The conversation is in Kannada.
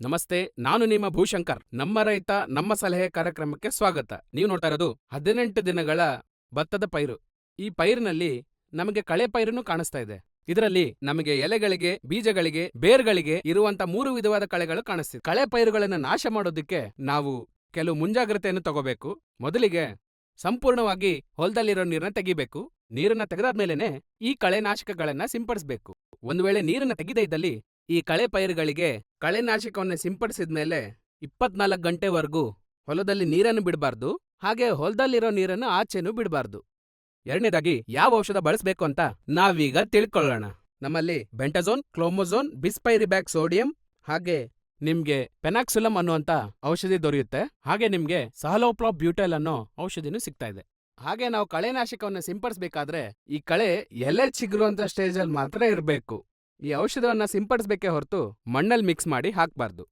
ನಮಸ್ತೆ, ನಾನು ನಿಮ್ಮ ಭೂಶಂಕರ್. ನಮ್ಮ ರೈತ, ನಮ್ಮ ಸಲಹೆ ಕಾರ್ಯಕ್ರಮಕ್ಕೆ ಸ್ವಾಗತ. ನೀವು ನೋಡ್ತಾ ಇರೋದು ಹದಿನೆಂಟು ದಿನಗಳ ಭತ್ತದ ಪೈರು. ಈ ಪೈರಿನಲ್ಲಿ ನಮಗೆ ಕಳೆ ಪೈರನ್ನು ಕಾಣಿಸ್ತಾ ಇದೆ. ಇದರಲ್ಲಿ ನಮಗೆ ಎಲೆಗಳಿಗೆ, ಬೀಜಗಳಿಗೆ, ಬೇರ್ಗಳಿಗೆ ಇರುವಂತ ಮೂರು ವಿಧವಾದ ಕಳೆಗಳು ಕಾಣಿಸ್ತಿದೆ. ಕಳೆ ಪೈರುಗಳನ್ನು ನಾಶ ಮಾಡೋದಕ್ಕೆ ನಾವು ಕೆಲವು ಮುಂಜಾಗ್ರತೆಯನ್ನು ತಗೋಬೇಕು. ಮೊದಲಿಗೆ ಸಂಪೂರ್ಣವಾಗಿ ಹೊಲದಲ್ಲಿರೋ ನೀರನ್ನ ತೆಗಿಬೇಕು. ನೀರನ್ನ ತೆಗೆದಾದ್ಮೇಲೆನೆ ಈ ಕಳೆನಾಶಕಗಳನ್ನ ಸಿಂಪಡಿಸಬೇಕು. ಒಂದು ವೇಳೆ ನೀರನ್ನ ತೆಗೆದೇ ಇದ್ದಲ್ಲಿ ಈ ಕಳೆ ಪೈರುಗಳಿಗೆ ಕಳೆನಾಶಕವನ್ನು ಸಿಂಪಡಿಸಿದ ಮೇಲೆ ಇಪ್ಪತ್ನಾಲ್ಕು ಗಂಟೆವರೆಗೂ ಹೊಲದಲ್ಲಿ ನೀರನ್ನು ಬಿಡಬಾರ್ದು, ಹಾಗೆ ಹೊಲದಲ್ಲಿರೋ ನೀರನ್ನು ಆಚೆನೂ ಬಿಡಬಾರ್ದು. ಎರಡನೇದಾಗಿ, ಯಾವ ಔಷಧ ಬಳಸಬೇಕು ಅಂತ ನಾವೀಗ ತಿಳ್ಕೊಳ್ಳೋಣ. ನಮ್ಮಲ್ಲಿ ಬೆಂಟಜೋನ್ ಕ್ಲೋಮೋಝೋನ್ ಬಿಸ್ಪೈರಿಬ್ಯಾಕ್ ಸೋಡಿಯಂ, ಹಾಗೆ ನಿಮ್ಗೆ ಪೆನಾಕ್ಸುಲಮ್ ಅನ್ನುವಂತ ಔಷಧಿ ದೊರೆಯುತ್ತೆ. ಹಾಗೆ ನಿಮ್ಗೆ ಸಹಲೋಪ್ಲಾ ಬ್ಯೂಟೆಲ್ ಅನ್ನೋ ಔಷಧಿನೂ ಸಿಗ್ತಾ ಇದೆ. ಹಾಗೆ ನಾವು ಕಳೆನಾಶಕವನ್ನು ಸಿಂಪಡಿಸಬೇಕಾದ್ರೆ ಈ ಕಳೆ ಎಲೆ ಚಿಗುರುವಂತ ಸ್ಟೇಜಲ್ಲಿ ಮಾತ್ರ ಇರಬೇಕು. ಈ ಔಷಧವನ್ನ ಸಿಂಪಡಿಸ್ಬೇಕೇ ಹೊರತು ಮಣ್ಣಲ್ಲಿ ಮಿಕ್ಸ್ ಮಾಡಿ ಹಾಕ್ಬಾರ್ದು.